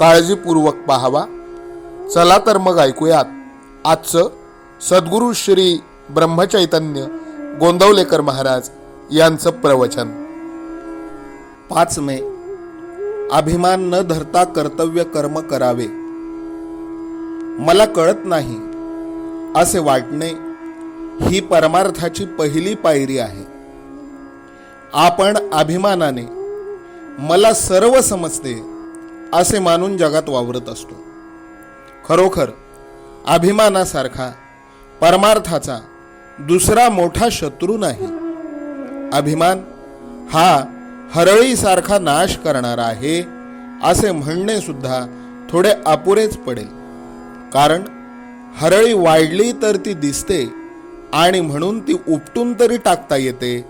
काळजीपूर्वक पाहावा. चला तर मग ऐकूयात. आजचं सद्गुरू श्री ब्रह्मचैतन्य गोंदवलेकर महाराज यांचं प्रवचन. पाच मे. अभिमान न धरता कर्तव्य कर्म करावे. मला कळत नाही असे वाटणे ही परमार्थाची पहिली पायरी आहे. आपण अभिमानाने मला सर्व समजते असे मानून जगात वावरत असतो. खरोखर अभिमानासारखा परमार्थाचा दुसरा मोठा शत्रू नाही. अभिमान हा हरळीसारखा नाश करणारा आहे असे म्हणणे सुद्धा थोडे अपुरेच पडेल. कारण हरळी वाढली तर ती दिसते आणि म्हणून ती उपटून तरी टाकता येते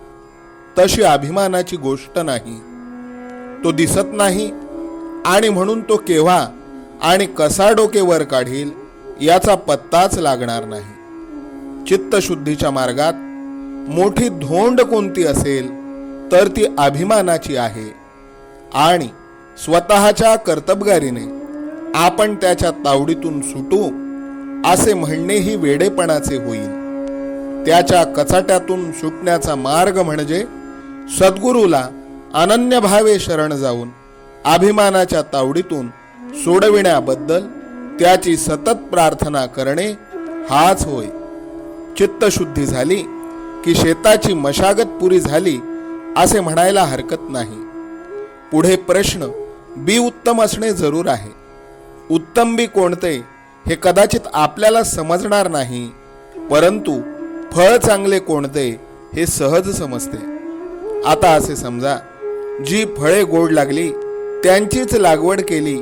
तशी अभिमानाची गोष्ट नाही. तो दिसत नाही आणि म्हणून तो केव्हा आणि कसा डोके वर काढील याचा पत्ताच लागणार नाही. चित्तशुद्धीच्या मार्गात मोठी धोंड कोणती असेल तर ती अभिमानाची आहे. आणि स्वतःच्या कर्तबगारीने आपण त्याच्या तावडीतून सुटू असे म्हणणेही वेडेपणाचे होईल. त्याच्या कचाट्यातून सुटण्याचा मार्ग म्हणजे सद्गुरूला अनन्य भावे शरण जाऊन अभिमानाच्या तावडीतून सोडविण्याबद्दल त्याची सतत प्रार्थना करणे हाच होय. चित्तशुद्धी झाली की शेताची मशागत पुरी झाली असे म्हणायला हरकत नाही. पुढे प्रश्न बी उत्तम असणे जरूर आहे. उत्तम बी कोणते हे कदाचित आपल्याला समजणार नाही परंतु फळ चांगले कोणते हे सहज समजते. आता असे समजा जी फळे गोड लागली त्यांचीच लागवड केली.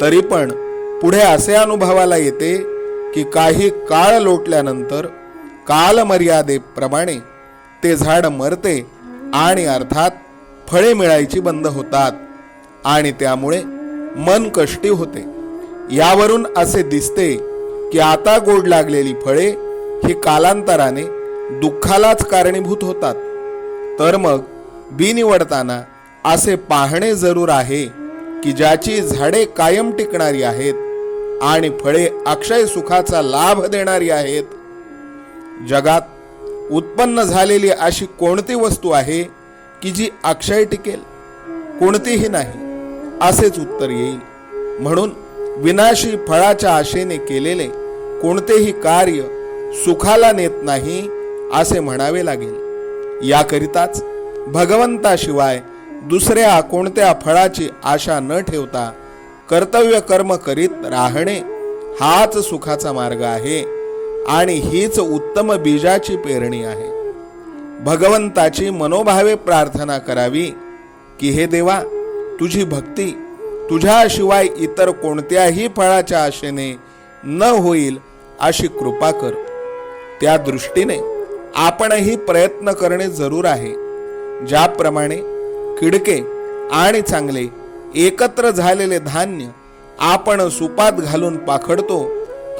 तरी पण पुढे असे अनुभवाला येते की काही काळ लोटल्यानंतर कालमर्यादेप्रमाणे ते झाड मरते आणि अर्थात फळे मिळायची बंद होतात आणि त्यामुळे मन कष्टी होते. यावरून असे दिसते की आता गोड लागलेली फळे ही कालांतराने दुःखालाच कारणीभूत होतात. तर मग बी निवडताना असे पाहणे जरूर आहे की ज्याची झाडे कायम टिकणारी आहेत आणि फळे अक्षय सुखाचा लाभ देणारी आहेत. जगात उत्पन्न झालेली अशी कोणती वस्तू आहे की जी अक्षय टिकेल? कोणतीही नाही असेच उत्तर येईल. म्हणून विनाशी फळाच्या आशेने केलेले कोणतेही कार्य सुखाला नेत नाही असे म्हणावे लागेल. याकरिताच भगवंताशिवाय दुसऱ्या कोणत्या फळाची आशा न ठेवता कर्तव्य कर्म करीत राहणे हाच सुखाचा मार्ग आहे आणि हीच उत्तम बीजाची पेरणी आहे. भगवंताची मनोभावे प्रार्थना करावी की हे देवा तुझी भक्ती तुझ्याशिवाय इतर कोणत्याही फळाच्या आशेने न होईल अशी कृपा कर. त्या दृष्टीने आपणही प्रयत्न करणे जरूर आहे. ज्याप्रमाणे किडके आणि चांगले एकत्र झालेले धान्य आपण सुपात घालून पाखडतो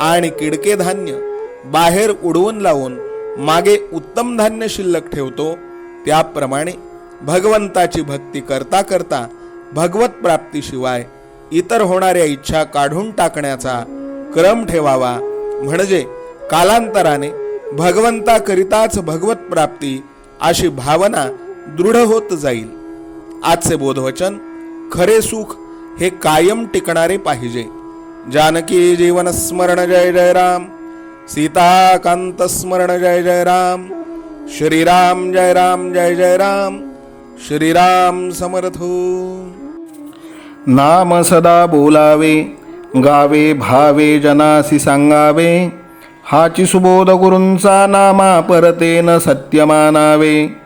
आणि किडके धान्य बाहेर उडवून लावून मागे उत्तम धान्य शिल्लक ठेवतो. त्याप्रमाणे भगवंताची भक्ती करता करता भगवत प्राप्तीशिवाय इतर होणाऱ्या इच्छा काढून टाकण्याचा क्रम ठेवावा. म्हणजे कालांतराने भगवंताकरिताच भगवत प्राप्ती अशी भावना दृढ होत जाईल. आजचे बोधवचन खरे सुख हे कायम टिकणारे पाहिजे. जानकी जीवन स्मरण जय जय राम. सीताकांत स्मरण जय जय राम. श्रीराम जय राम जय जय राम. श्रीराम समर्थो. नाम सदा बोलावे गावे भावे जनासी सांगावे. हाची सुबोध गुरूंचा नामा परतेन सत्यमानावे.